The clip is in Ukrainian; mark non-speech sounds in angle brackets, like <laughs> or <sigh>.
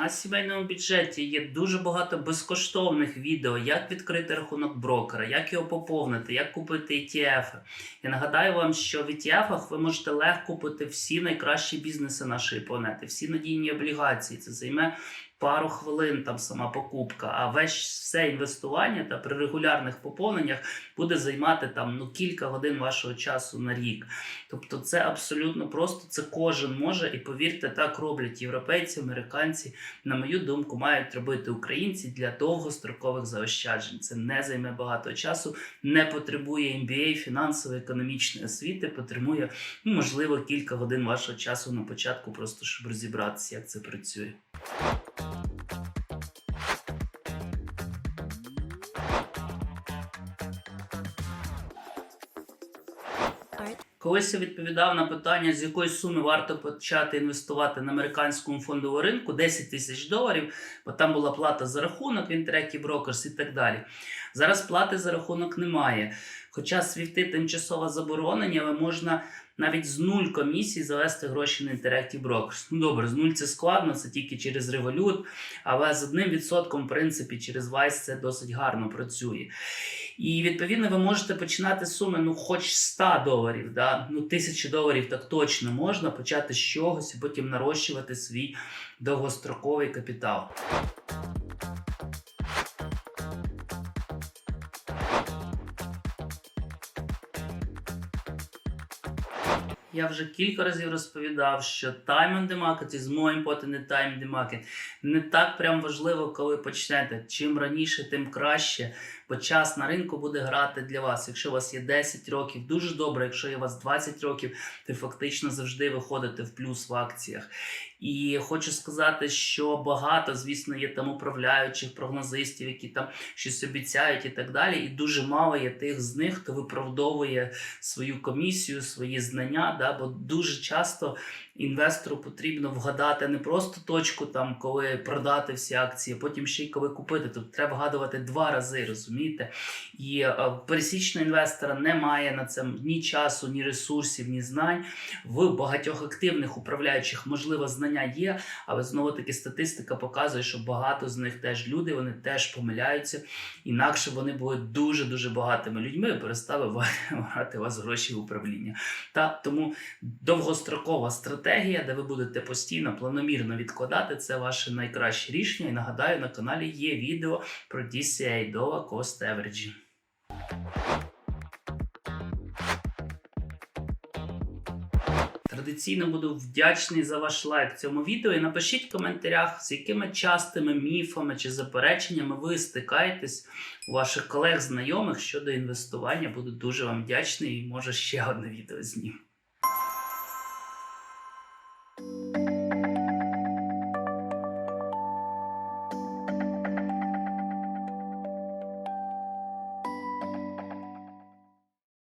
На сімейному бюджеті є дуже багато безкоштовних відео, як відкрити рахунок брокера, як його поповнити, як купити ETF. Я нагадаю вам, що в ETF ви можете легко купити всі найкращі бізнеси нашої планети, всі надійні облігації. Це займе пару хвилин там сама покупка, а весь все інвестування та при регулярних поповненнях буде займати там ну кілька годин вашого часу на рік. Тобто це абсолютно просто, це кожен може, і повірте, так роблять європейці, американці. На мою думку, мають робити українці для довгострокових заощаджень. Це не займе багато часу, не потребує MBA, фінансово-економічної освіти, потребує ну, можливо кілька годин вашого часу на початку, просто щоб розібратися, як це працює. Колись я відповідав на питання, з якої суми варто почати інвестувати на американському фондовому ринку 10 тисяч доларів, бо там була плата за рахунок Interactive Brokers і так далі. Зараз плати за рахунок немає. Хоча свіфти тимчасово заборонені, але можна навіть з нуль комісій завести гроші на Interactive Brokers. Ну добре, з нуль це складно, це тільки через Revolut, але з одним відсотком, в принципі, через Vice це досить гарно працює. І відповідно ви можете починати з суми, ну, хоч 100 доларів, да? ну, тисячі доларів так точно можна почати з чогось і потім нарощувати свій довгостроковий капітал. Я вже кілька разів розповідав, що time on the market is more important than time in the market. Не так прям важливо, коли почнете. Чим раніше, тим краще. Бо час на ринку буде грати для вас. Якщо у вас є 10 років, дуже добре. Якщо є у вас 20 років, то фактично завжди виходите в плюс в акціях. І хочу сказати, що багато, звісно, є там управляючих прогнозистів, які там щось обіцяють і так далі. І дуже мало є тих з них, хто виправдовує свою комісію, свої знання. Да? Бо дуже часто інвестору потрібно вгадати не просто точку, там, коли продати всі акції, а потім ще й коли купити. Тобто треба вгадувати два рази, розумієте? І е, пересічного інвестора немає на це ні часу, ні ресурсів, ні знань. В багатьох активних управляючих, можливо, знання є, але знову таки статистика показує, що багато з них теж люди, вони теж помиляються. Інакше вони були дуже дуже багатими людьми, і перестали <laughs> брати у вас гроші в управління. Та тому довгострокова стратегія, де ви будете постійно планомірно відкладати, це ваше найкраще рішення. І нагадаю, на каналі є відео про DCA Dollar Cost Averaging. Традиційно буду вдячний за ваш лайк цьому відео і напишіть в коментарях, з якими частими міфами чи запереченнями ви стикаєтесь у ваших колег, знайомих щодо інвестування. Буду дуже вам вдячний і може ще одне відео зніму.